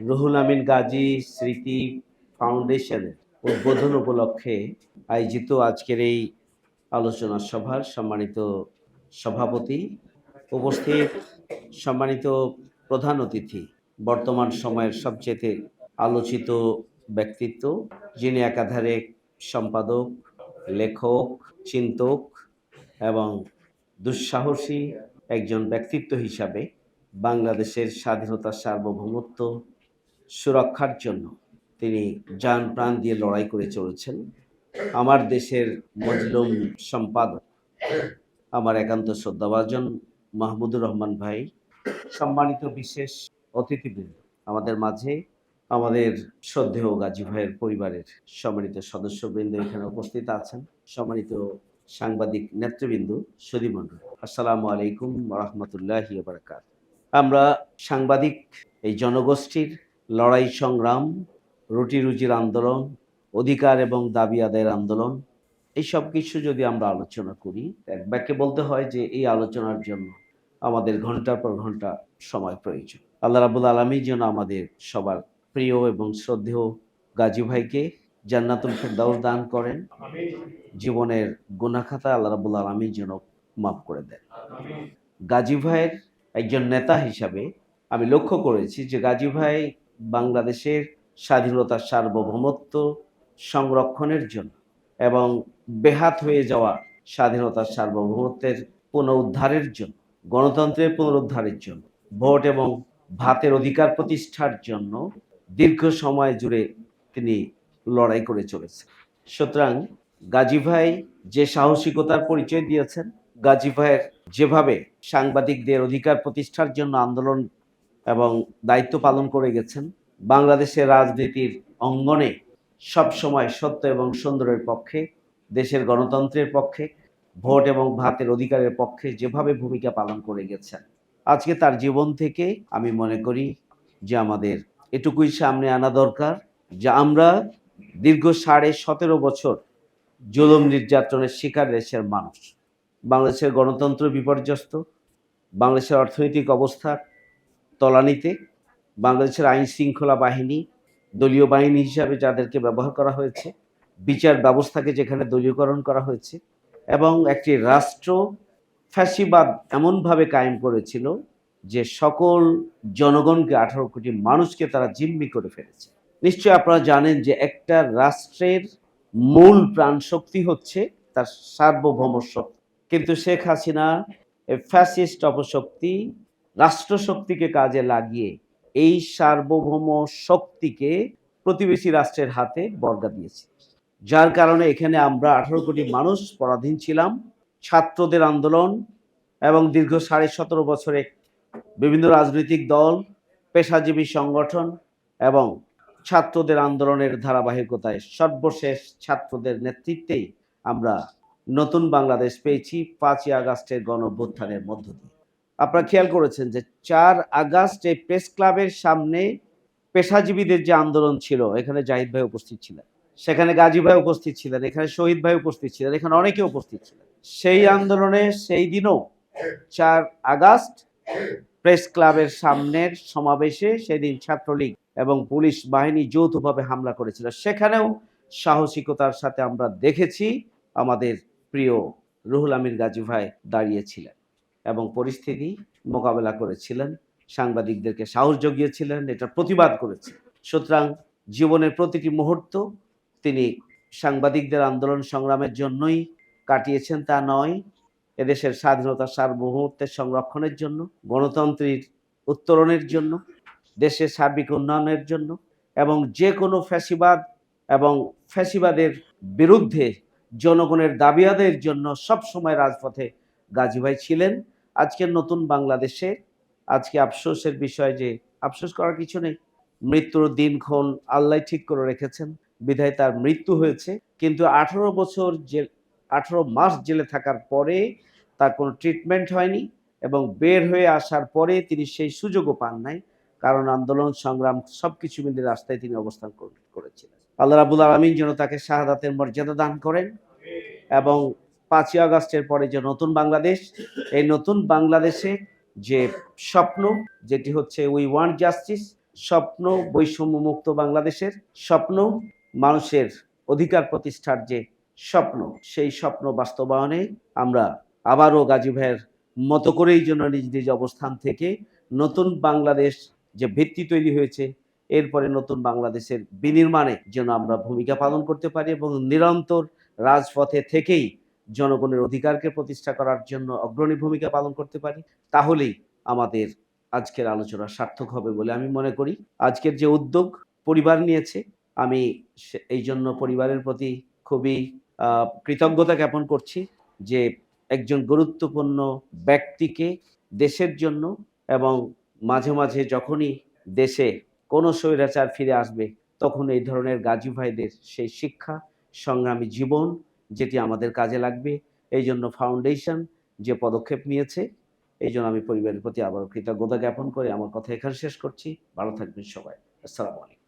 রুহুল আমিন গাজী স্মৃতি ফাউন্ডেশনের উদ্বোধন উপলক্ষে আয়োজিত আজকের এই আলোচনা সভার সম্মানিত সভাপতি, উপস্থিত সম্মানিত প্রধান অতিথি, বর্তমান সময়ের সবচেয়ে আলোচিত ব্যক্তিত্ব, যিনি একাধারে সম্পাদক, লেখক, চিন্তক এবং দুঃসাহসী একজন ব্যক্তিত্ব হিসাবে বাংলাদেশের স্বাধীনতা সার্বভৌমত্ব সুরক্ষার জন্য তিনি যান প্রাণ দিয়ে লড়াই করে চলেছেন। আমার দেশের মজলুম সম্পাদক, আমার একান্ত শ্রদ্ধাভাজন মাহমুদুর রহমান ভাই, সম্মানিত বিশেষ অতিথিবৃন্দ, আমাদের মাঝে আমাদের শ্রদ্ধেয় গাজী ভাইয়ের পরিবারের সম্মানিত সদস্যবৃন্দ এখানে উপস্থিত আছেন। সম্মানিত সাংবাদিক নেতৃবৃন্দ সুদীমণ্ডল আসসালামু আলাইকুম রহমতুল্লাহ আমরা সাংবাদিক, এই জনগোষ্ঠীর লড়াই সংগ্রাম, রুটি রুজির আন্দোলন, অধিকার এবং দাবি আদায়ের আন্দোলন এই সব কিছু যদি আমরা আলোচনা করি, এক বাক্যে বলতে হয় যে এই আলোচনার জন্য আমাদের ঘণ্টার পর ঘণ্টা সময় প্রয়োজন। আল্লাহ রাবুল আলমী যেন আমাদের সবার প্রিয় এবং শ্রদ্ধেয় গাজী ভাইকে জান্নাতুল ফেরদাউস দান করেন। জীবনের গুনাখাতা আল্লাহ রাবুল আলমী যেন মাফ করে দেন। গাজী ভাইয়ের একজন নেতা হিসাবে আমি লক্ষ্য করেছি যে গাজী ভাই বাংলাদেশের স্বাধীনতার সার্বভৌমত্ব সংরক্ষণের জন্য এবং বেহাত হয়ে যাওয়া স্বাধীনতার সার্বভৌমত্বের পুনরুদ্ধারের জন্য, গণতন্ত্রের পুনরুদ্ধারের জন্য, ভোট এবং ভাতের অধিকার প্রতিষ্ঠার জন্য দীর্ঘ সময় জুড়ে তিনি লড়াই করে চলেছেন। সুতরাং গাজী ভাই যে সাহসিকতার পরিচয় দিয়েছেন, গাজী ভাইয়ের যেভাবে সাংবাদিকদের অধিকার প্রতিষ্ঠার জন্য আন্দোলন এবং দায়িত্ব পালন করে গেছেন। বাংলাদেশের রাজনীতির অঙ্গনে সবসময় সত্য এবং সুন্দরের পক্ষে, দেশের গণতন্ত্রের পক্ষে, ভোট এবং ভাতের অধিকারের পক্ষে যেভাবে ভূমিকা পালন করে গেছেন। আজকে তার জীবন থেকে আমি মনে করি যে আমাদের এটুকুই সামনে আনা দরকার যে আমরা দীর্ঘ সাড়ে সতেরো বছর জুলুম নির্যাতনের শিকার দেশের মানুষ। বাংলাদেশের গণতন্ত্র বিপর্যস্ত, বাংলাদেশের অর্থনৈতিক অবস্থা তলানিতে বাংলাদেশের আইন শৃঙ্খলা বাহিনী দলীয় বাহিনী হিসাবে যাদেরকে ব্যবহার করা হয়েছে, বিচার ব্যবস্থাকে যেখানে দলীয়করণ করা হয়েছে এবং একটি রাষ্ট্র ফ্যাসিবাদ এমনভাবে কায়েম করেছিল যে সকল জনগণকে আঠারো কোটি মানুষকে তারা জিম্মি করে ফেলেছে। নিশ্চয়ই আপনারা জানেন যে একটা রাষ্ট্রের মূল প্রাণ শক্তি হচ্ছে তার সার্বভৌম শক্তি কিন্তু শেখ হাসিনা ফ্যাসিস্ট অপশক্তি রাষ্ট্রশক্তিকে কাজে লাগিয়ে এই সার্বভৌম শক্তিকে প্রতিবেশী রাষ্ট্রের হাতে বর্গা দিয়েছে। যার কারণে এখানে আমরা আঠারো কোটি মানুষ পরাধীন ছিলাম, ছাত্রদের আন্দোলন এবং দীর্ঘ সাড়ে সতেরো বছরে বিভিন্ন রাজনৈতিক দল, পেশাজীবী সংগঠন এবং ছাত্রদের আন্দোলনের ধারাবাহিকতায় সর্বশেষ ছাত্রদের নেতৃত্বেই আমরা নতুন বাংলাদেশ পেয়েছি পাঁচই আগস্টের গণ অভ্যুত্থানের মধ্য দিয়ে। আপনারা খেয়াল করেছেন যে চার আগস্ট এই প্রেস ক্লাবের সামনে পেশাজীবীদের যে আন্দোলন ছিল, এখানে জাহিদ ভাই উপস্থিত ছিলেন, সেখানে গাজী ভাই উপস্থিত ছিলেন, এখানে শহীদ ভাই উপস্থিত ছিলেন, এখানে অনেকে উপস্থিত ছিলেন। সেই আন্দোলনে সেই দিনও চার আগস্ট প্রেস ক্লাবের সামনের সমাবেশে সেদিন ছাত্রলীগ এবং পুলিশ বাহিনী যৌথভাবে হামলা করেছিল। সেখানেও সাহসিকতার সাথে আমরা দেখেছি আমাদের প্রিয় রুহুল আমির গাজী ভাই দাঁড়িয়েছিলেন। এবং পরিস্থিতি মোকাবেলা করেছিলেন। সাংবাদিকদেরকে সাহস জগিয়েছিলেন, এটা প্রতিবাদ করেছে। সুতরাং জীবনের প্রতিটি মুহূর্ত তিনি সাংবাদিকদের আন্দোলন সংগ্রামের জন্যই কাটিয়েছেন, তা নয়, এদেশের স্বাধীনতা সার্বভৌমত্বের সংরক্ষণের জন্য, গণতন্ত্রের উত্তরণের জন্য, দেশের সার্বিক উন্নয়নের জন্য এবং যে কোনো ফ্যাসিবাদ এবং ফ্যাসিবাদের বিরুদ্ধে জনগণের দাবি আদায়ের জন্য সবসময় রাজপথে গাজীভাই ছিলেন। আজকের নতুন বাংলাদেশে, আজকে আফসোসের বিষয় যে আফসোস করার কিছু নেই। মৃত্যুর দিনক্ষণ আল্লাহ ঠিক করে রেখেছেন, বিধায় তার মৃত্যু হয়েছে। কিন্তু আঠারো বছর জেল, আঠারো মাস জেলে থাকার পরে তার কোনো ট্রিটমেন্ট হয়নি এবং বের হয়ে আসার পরে তিনি সেই সুযোগও পান নাই। কারণ আন্দোলন, সংগ্রাম সব কিছু মিলে রাস্তায় তিনি অবস্থান কর- করেছিলেন। আল্লাহ রাবুল আলমিন যেন তাকে শাহাদাতের মর্যাদা দান করেন এবং পাঁচই আগস্টের পরে যে নতুন বাংলাদেশ, এই নতুন বাংলাদেশে যে স্বপ্ন, যেটি হচ্ছে উই ওয়ান্ট জাস্টিস স্বপ্ন বৈষম্য মুক্ত বাংলাদেশের স্বপ্ন, মানুষের অধিকার প্রতিষ্ঠার যে স্বপ্ন, সেই স্বপ্ন বাস্তবায়নে আমরা আবারও গাজী ভাইয়ের মতো করেই যেন নিজ নিজ অবস্থান থেকে নতুন বাংলাদেশ যে ভিত্তি তৈরি হয়েছে, এরপরে নতুন বাংলাদেশের বিনির্মাণে যেন আমরা ভূমিকা পালন করতে পারি এবং নিরন্তর রাজপথে থেকেই জনগণের অধিকারকে প্রতিষ্ঠা করার জন্য অগ্রণী ভূমিকা পালন করতে পারি, তাহলেই আমাদের আজকের আলোচনা সার্থক হবে বলে আমি মনে করি। আজকের যে উদ্যোগ পরিবার নিয়েছে, আমি এই জন্য পরিবারের প্রতি খুবই কৃতজ্ঞতা জ্ঞাপন করছি যে একজন গুরুত্বপূর্ণ ব্যক্তিকে দেশের জন্য এবং মাঝে মাঝে যখনই দেশে কোনো স্বৈরাচার ফিরে আসবে, তখন এই ধরনের গাজী ভাইদের সেই শিক্ষা, সংগ্রামী জীবন যেটি আমাদের কাজে লাগবে। এই জন্য ফাউন্ডেশন যে পদক্ষেপ নিয়েছে, এই জন্য আমি পরিবারের প্রতি আবার কৃতজ্ঞতা জ্ঞাপন করে আমার কথা এখানে শেষ করছি। ভালো থাকবেন সবাই। আসসালামু আলাইকুম।